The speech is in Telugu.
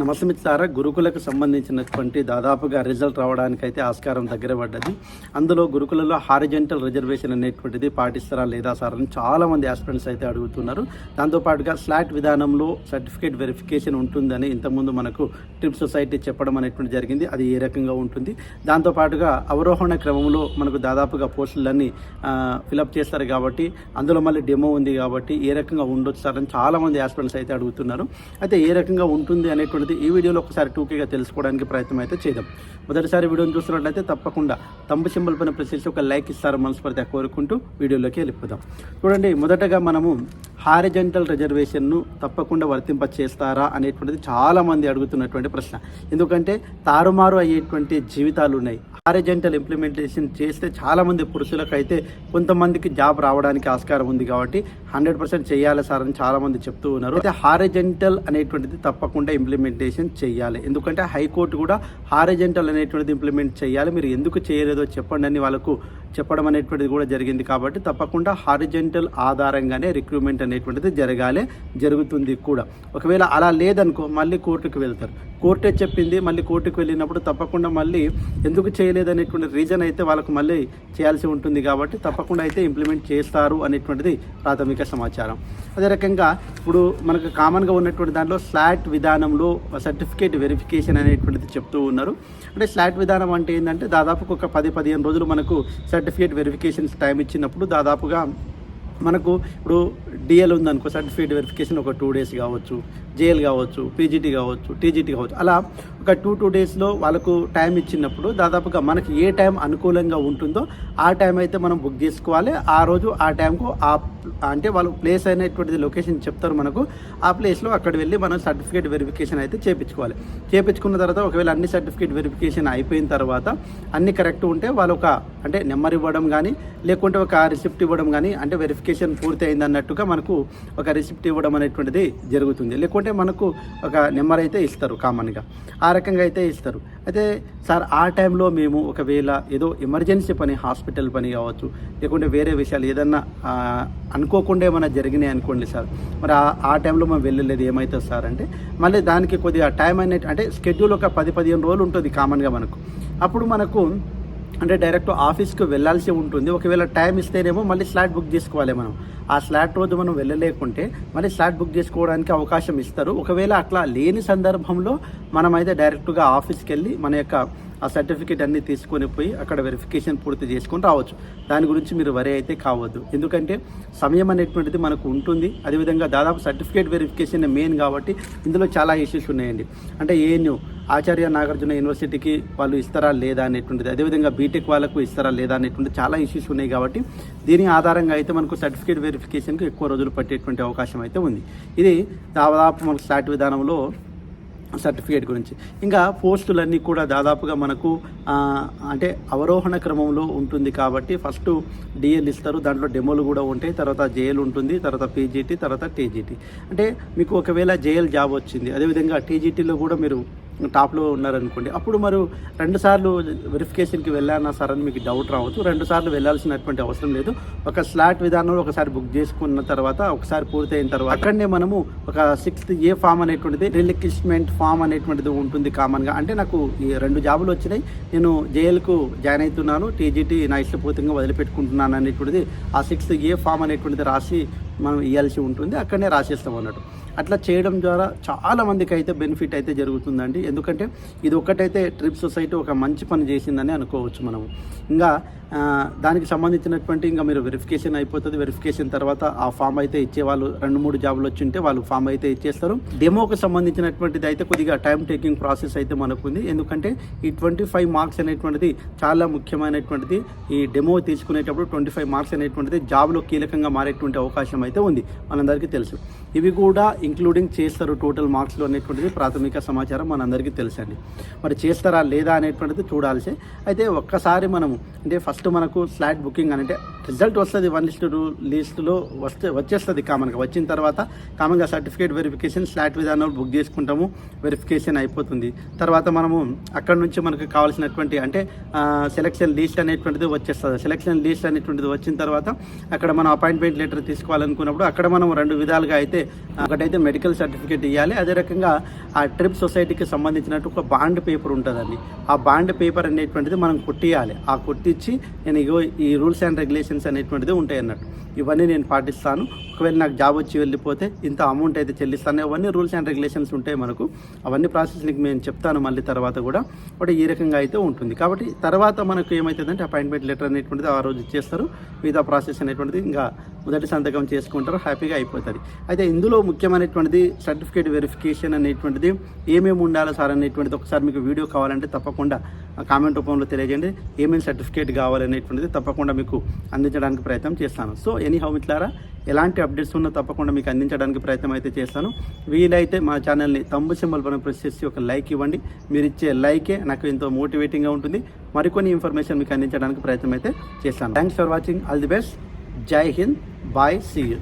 నమస్తే మిత్రులారా గురుకులకు సంబంధించినటువంటి దాదాపుగా రిజల్ట్ రావడానికి అయితే ఆస్కారం దగ్గర పడ్డది. అందులో గురుకులలో హారిజెంటల్ రిజర్వేషన్ అనేటువంటిది పాటిస్తారా లేదా సార్ అని చాలామంది ఆస్పిరెంట్స్ అయితే అడుగుతున్నారు. దాంతోపాటుగా స్లాట్ విధానంలో సర్టిఫికేట్ వెరిఫికేషన్ ఉంటుందని ఇంతకుముందు మనకు ట్రిప్ సొసైటీ చెప్పడం అనేటువంటి జరిగింది. అది ఏ రకంగా ఉంటుంది? దాంతోపాటుగా అవరోహణ క్రమంలో మనకు దాదాపుగా పోస్టులన్నీ ఫిలప్ చేస్తారు కాబట్టి అందులో మళ్ళీ డెమో ఉంది కాబట్టి ఏ రకంగా ఉండొచ్చు సార్ అని చాలామంది ఆస్పిరెంట్స్ అయితే అడుగుతున్నారు. అయితే ఏ రకంగా ఉంటుంది అనేటువంటిది ఈ వీడియోలో ఒకసారి టూకీగా తెలుసుకోవడానికి ప్రయత్నం అయితే చేద్దాం. మొదటిసారి వీడియోని చూస్తున్నట్లయితే తప్పకుండా తంబు సింబల్ పైన ప్రశ్నించి ఒక లైక్ ఇస్తారు మనస్ఫూర్తిగా కోరుకుంటూ వీడియోలోకి వెళ్ళిపోదాం. చూడండి మొదటగా మనము హారిజెంటల్ రిజర్వేషన్ను తప్పకుండా వర్తింప చేస్తారా అనేటువంటిది చాలామంది అడుగుతున్నటువంటి ప్రశ్న. ఎందుకంటే తారుమారు అయ్యేటువంటి జీవితాలు ఉన్నాయి. హారిజెంటల్ ఇంప్లిమెంటేషన్ చేస్తే చాలామంది పురుషులకు అయితే కొంతమందికి జాబ్ రావడానికి ఆస్కారం ఉంది కాబట్టి హండ్రెడ్ పర్సెంట్ చేయాలి సార్ అని చాలామంది చెప్తూ ఉన్నారు. అయితే హారిజెంటల్ అనేటువంటిది తప్పకుండా ఇంప్లిమెంట్ ఇంప్లిమెంటేషన్ చేయాలి. ఎందుకంటే హైకోర్టు కూడా హారిజెంటల్ అనేటువంటిది ఇంప్లిమెంట్ చేయాలి. మీరు ఎందుకు చేయలేదో చెప్పండి అని వాళ్ళకు చెప్పడం అనేటువంటిది కూడా జరిగింది కాబట్టి తప్పకుండా హారిజెంటల్ ఆధారంగానే రిక్రూట్మెంట్ అనేటువంటిది జరగాలి జరుగుతుంది కూడా. ఒకవేళ అలా లేదనుకో మళ్ళీ కోర్టుకు వెళ్తారు. కోర్టే చెప్పింది మళ్ళీ కోర్టుకు వెళ్ళినప్పుడు తప్పకుండా మళ్ళీ ఎందుకు చేయలేదు అనేటువంటి రీజన్ అయితే వాళ్ళకు మళ్ళీ చేయాల్సి ఉంటుంది కాబట్టి తప్పకుండా అయితే ఇంప్లిమెంట్ చేస్తారు అనేటువంటిది ప్రాథమిక సమాచారం. అదే రకంగా ఇప్పుడు మనకు కామన్గా ఉన్నటువంటి దాంట్లో స్లాట్ విధానంలో సర్టిఫికేట్ వెరిఫికేషన్ అనేటువంటిది చెప్తూ ఉన్నారు. అంటే స్లాట్ విధానం అంటే ఏంటంటే దాదాపు ఒక పది పదిహేను రోజులు మనకు సర్టిఫికేట్ వెరిఫికేషన్స్ టైం ఇచ్చినప్పుడు దాదాపుగా మనకు ఇప్పుడు డిఎల్ ఉందనుకో సర్టిఫికేట్ వెరిఫికేషన్ ఒక టూ డేస్ కావచ్చు జేఎల్ కావచ్చు పీజీటీ కావచ్చు టీజీటీ కావచ్చు అలా ఒక టూ టూ డేస్లో వాళ్ళకు టైం ఇచ్చినప్పుడు దాదాపుగా మనకి ఏ టైం అనుకూలంగా ఉంటుందో ఆ టైం అయితే మనం బుక్ చేసుకోవాలి. ఆ రోజు ఆ టైంకు ఆ అంటే వాళ్ళు ప్లేస్ అయినటువంటి లొకేషన్ చెప్తారు మనకు. ఆ ప్లేస్లో అక్కడ వెళ్ళి మనం సర్టిఫికేట్ వెరిఫికేషన్ అయితే చేపించుకోవాలి. చేపించుకున్న తర్వాత ఒకవేళ అన్ని సర్టిఫికేట్ వెరిఫికేషన్ అయిపోయిన తర్వాత అన్ని కరెక్ట్ ఉంటే వాళ్ళు ఒక అంటే నెంబర్ ఇవ్వడం కానీ లేకుంటే ఒక రిసిప్ట్ ఇవ్వడం కానీ అంటే వెరిఫికేషన్ పూర్తి అయింది అన్నట్టుగా మనకు ఒక రిసిప్ట్ ఇవ్వడం అనేటువంటిది జరుగుతుంది. లేకుంటే మనకు ఒక నెంబర్ అయితే ఇస్తారు కామన్గా ఆ రకంగా అయితే ఇస్తారు. అయితే సార్ ఆ టైంలో మేము ఒకవేళ ఏదో ఎమర్జెన్సీ పని హాస్పిటల్ పని కావచ్చు లేకుంటే వేరే విషయాలు ఏదన్నా అనుకోకుండా ఏమైనా జరిగినాయి అనుకోండి సార్ మరి ఆ- టైంలో మనం వెళ్ళలేదు ఏమవుతుంది సార్ అంటే మళ్ళీ దానికి కొద్దిగా టైం అనేది అంటే స్కెడ్యూల్ ఒక పది పదిహేను రోజులు ఉంటుంది కామన్గా మనకు. అప్పుడు మనకు అంటే డైరెక్ట్ ఆఫీస్కి వెళ్ళాల్సి ఉంటుంది. ఒకవేళ టైం ఇస్తేనేమో మళ్ళీ స్లాట్ బుక్ చేసుకోవాలి మనం. ఆ స్లాట్ రోజు మనం వెళ్ళలేకుంటే మళ్ళీ స్లాట్ బుక్ చేసుకోవడానికి అవకాశం ఇస్తారు. ఒకవేళ అట్లా లేని సందర్భంలో మనమైతే డైరెక్ట్గా ఆఫీస్కి వెళ్ళి మన యొక్క ఆ సర్టిఫికేట్ అన్ని తీసుకొని పోయి అక్కడ వెరిఫికేషన్ పూర్తి చేసుకొని రావచ్చు. దాని గురించి మీరు వరి అయితే కావద్దు. ఎందుకంటే సమయం అనేటువంటిది మనకు ఉంటుంది. అదేవిధంగా దాదాపు సర్టిఫికేట్ వెరిఫికేషన్ మెయిన్ కాబట్టి ఇందులో చాలా ఇష్యూస్ ఉన్నాయండి. అంటే ఏఎన్యూ ఆచార్య నాగార్జున యూనివర్సిటీకి వాళ్ళు ఇస్తారా లేదా అనేటువంటిది అదేవిధంగా బీటెక్ వాళ్ళకు ఇస్తారా లేదా అనేటువంటి చాలా ఇష్యూస్ ఉన్నాయి కాబట్టి దీని ఆధారంగా అయితే మనకు సర్టిఫికేట్ వెరిఫికేషన్కి ఎక్కువ రోజులు పట్టేటువంటి అవకాశం అయితే ఉంది. ఇది దాదాపు మనకు స్లాట్ విధానంలో సర్టిఫికేట్ గురించి. ఇంకా పోస్టులన్నీ కూడా దాదాపుగా మనకు అంటే అవరోహణ క్రమంలో ఉంటుంది కాబట్టి ఫస్ట్ డిఎల్ ఇస్తారు దాంట్లో డెమోలు కూడా ఉంటాయి తర్వాత జేఎల్ ఉంటుంది తర్వాత పీజీటీ తర్వాత టీజీటీ అంటే మీకు ఒకవేళ జేఎల్ జాబ్ వచ్చింది అదేవిధంగా టీజీటీలో కూడా మీరు టాప్లో ఉన్నారనుకోండి అప్పుడు మరి రెండుసార్లు వెరిఫికేషన్కి వెళ్ళానా సార్ అని మీకు డౌట్ రావచ్చు. రెండు సార్లు వెళ్ళాల్సినటువంటి అవసరం లేదు. ఒక స్లాట్ విధానంలో ఒకసారి బుక్ చేసుకున్న తర్వాత ఒకసారి పూర్తయిన తర్వాత అక్కడనే మనము ఒక సిక్స్త్ ఏ ఫామ్ అనేటువంటిది రిలిక్విష్మెంట్ ఫామ్ అనేటువంటిది ఉంటుంది కామన్గా. అంటే నాకు ఈ రెండు జాబులు వచ్చినాయి. నేను జేఎల్కు జాయిన్ అవుతున్నాను టీజీటీ నా ఇష్టపూర్తిగా వదిలిపెట్టుకుంటున్నాను అనేటువంటిది ఆ సిక్స్త్ ఏ ఫామ్ అనేటువంటిది రాసి మనం ఇవ్వాల్సి ఉంటుంది అక్కడనే రాసేస్తాం అన్నట్టు. అట్లా చేయడం ద్వారా చాలా మందికి అయితే బెనిఫిట్ అయితే జరుగుతుందండి. ఎందుకంటే ఇది ఒకటైతే ట్రిప్ సొసైటీ ఒక మంచి పని చేసిందని అనుకోవచ్చు మనము. ఇంకా దానికి సంబంధించినటువంటి ఇంకా మీరు వెరిఫికేషన్ అయిపోతుంది. వెరిఫికేషన్ తర్వాత ఆ ఫామ్ అయితే ఇచ్చేవాళ్ళు రెండు మూడు జాబులు వచ్చి ఉంటే వాళ్ళు ఫామ్ అయితే ఇచ్చేస్తారు. డెమోకి సంబంధించినటువంటిది అయితే కొద్దిగా టైం టేకింగ్ ప్రాసెస్ అయితే మనకు ఉంది. ఎందుకంటే ఈ ట్వంటీ ఫైవ్ మార్క్స్ అనేటువంటిది చాలా ముఖ్యమైనటువంటిది. ఈ డెమో తీసుకునేటప్పుడు ట్వంటీ ఫైవ్ మార్క్స్ అనేటువంటిది జాబ్లో కీలకంగా మారేటువంటి అవకాశం అయితే అయితే ఉంది. మనందరికీ తెలుసు. ఇవి కూడా ఇంక్లూడింగ్ చేస్తారు టోటల్ మార్క్స్లో అనేటువంటిది ప్రాథమిక సమాచారం మనందరికీ తెలుసండి. మరి చేస్తారా లేదా అనేటువంటిది చూడాల్సి అయితే ఒక్కసారి మనము అంటే ఫస్ట్ మనకు స్లాట్ బుకింగ్ అని అంటే రిజల్ట్ వస్తుంది వన్ లిస్ట్ లిస్టులో వస్తే వచ్చేస్తుంది కామన్గా వచ్చిన తర్వాత కామన్గా సర్టిఫికేట్ వెరిఫికేషన్ స్లాట్ విధానంలో బుక్ చేసుకుంటాము వెరిఫికేషన్ అయిపోతుంది. తర్వాత మనము అక్కడ నుంచి మనకు కావాల్సినటువంటి అంటే సెలక్షన్ లిస్ట్ అనేటువంటిది వచ్చేస్తుంది. సెలక్షన్ లిస్ట్ అనేటువంటిది వచ్చిన తర్వాత అక్కడ మనం అపాయింట్మెంట్ లెటర్ తీసుకోవాలనుకున్నప్పుడు అక్కడ మనం రెండు విధాలుగా అయితే ఒకటైతే మెడికల్ సర్టిఫికేట్ ఇవ్వాలి అదే రకంగా ఆ ట్రిప్ సొసైటీకి సంబంధించినట్టు ఒక బాండ్ పేపర్ ఉంటుందండి. ఆ బాండ్ పేపర్ అనేటువంటిది మనం కొట్టియాలి ఆ కొట్టించి నేను ఇగో ఈ రూల్స్ అండ్ రెగ్యులేషన్స్ అనేటువంటిది ఉంటాయి అన్నట్టు ఇవన్నీ నేను పాటిస్తాను. ఒకవేళ నాకు జాబ్ వచ్చి వెళ్ళిపోతే ఇంత అమౌంట్ అయితే చెల్లిస్తాను. అవన్నీ రూల్స్ అండ్ రెగ్యులేషన్స్ ఉంటాయి మనకు. అవన్నీ ప్రాసెస్ నీకు నేను చెప్తాను మళ్ళీ తర్వాత కూడా. ఒకటి ఈ రకంగా అయితే ఉంటుంది. కాబట్టి తర్వాత మనకు ఏమవుతుందంటే అపాయింట్మెంట్ లెటర్ అనేటువంటిది ఆ రోజు ఇచ్చేస్తారు. మిగతా ప్రాసెస్ అనేటువంటిది ఇంకా మొదటి సంతకం చేసుకుంటారు. హ్యాపీగా అయిపోతుంది. అయితే ఇందులో ముఖ్యమైనటువంటిది సర్టిఫికేట్ వెరిఫికేషన్ అనేటువంటిది. ఏమేమి ఉండాలి సార్ అనేటువంటిది ఒకసారి మీకు వీడియో కావాలంటే తప్పకుండా కామెంట్ రూపంలో తెలియజేయండి. ఏమేమి సర్టిఫికేట్ కావాలనేటువంటిది తప్పకుండా మీకు అందించడానికి ప్రయత్నం చేస్తాను. సో ఎనీ హౌ మిట్లారా ఎలాంటి అప్డేట్స్ ఉన్నా తప్పకుండా మీకు అందించడానికి ప్రయత్నం అయితే చేస్తాను. వీలైతే మా ఛానల్ని తమ్ము సింబల్ పైన ప్రెస్ చేసి ఒక లైక్ ఇవ్వండి. మీరు ఇచ్చే లైకే నాకు ఎంతో మోటివేటింగ్గా ఉంటుంది. మరికొన్ని ఇన్ఫర్మేషన్ మీకు అందించడానికి ప్రయత్నం అయితే చేస్తాను. Thanks for watching all the best Jai Hind bye see you